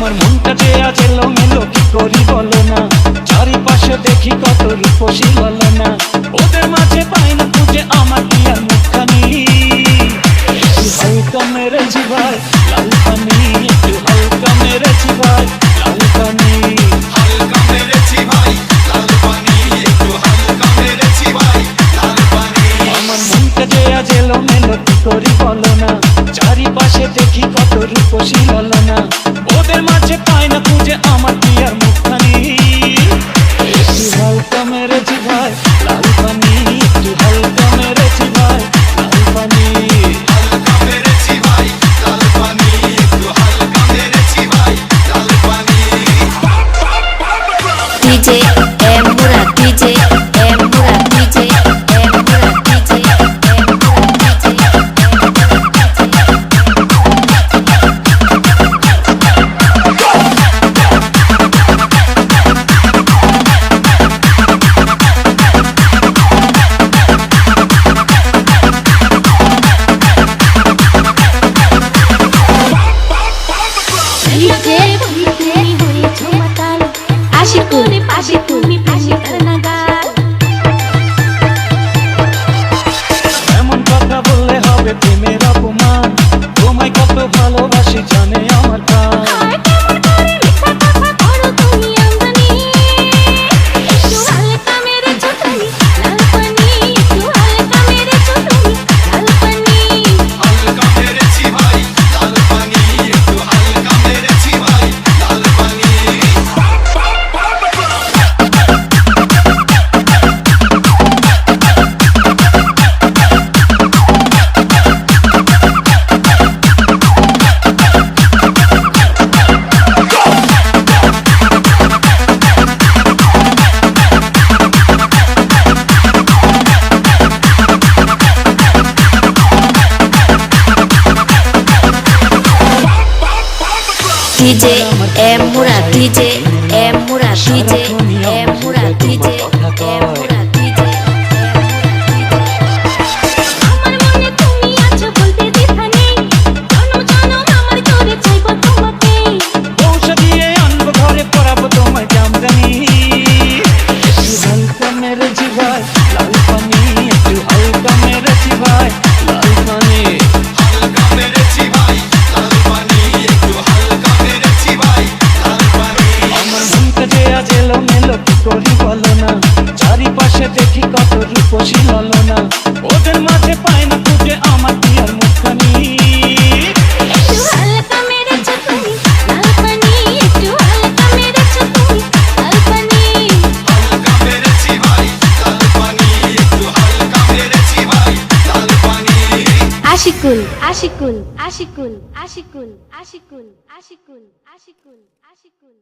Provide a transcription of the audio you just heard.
আমার মনটা যে আছে লমেলো কি করি বলো না? চারিপাশে দেখি কত রূপসী বলো না ওদের মাঝে পাই না খুঁজে, আমার কি আর মুখখানি হালকা মেরে জীবায় লাল পানি। DJ ডিজে এম মুরা ডিজে এম মুরা ডিজে এম মুরা ডিজে এম ছলনা ওদের মাঝে পায় না খুঁজে আমার প্রিয়ার মুখখানি। আশিকুল আশিকুল আশিকুল আশিকুল আশিকুল আশিকুল আশিকুল আশিকুল আশিকুল।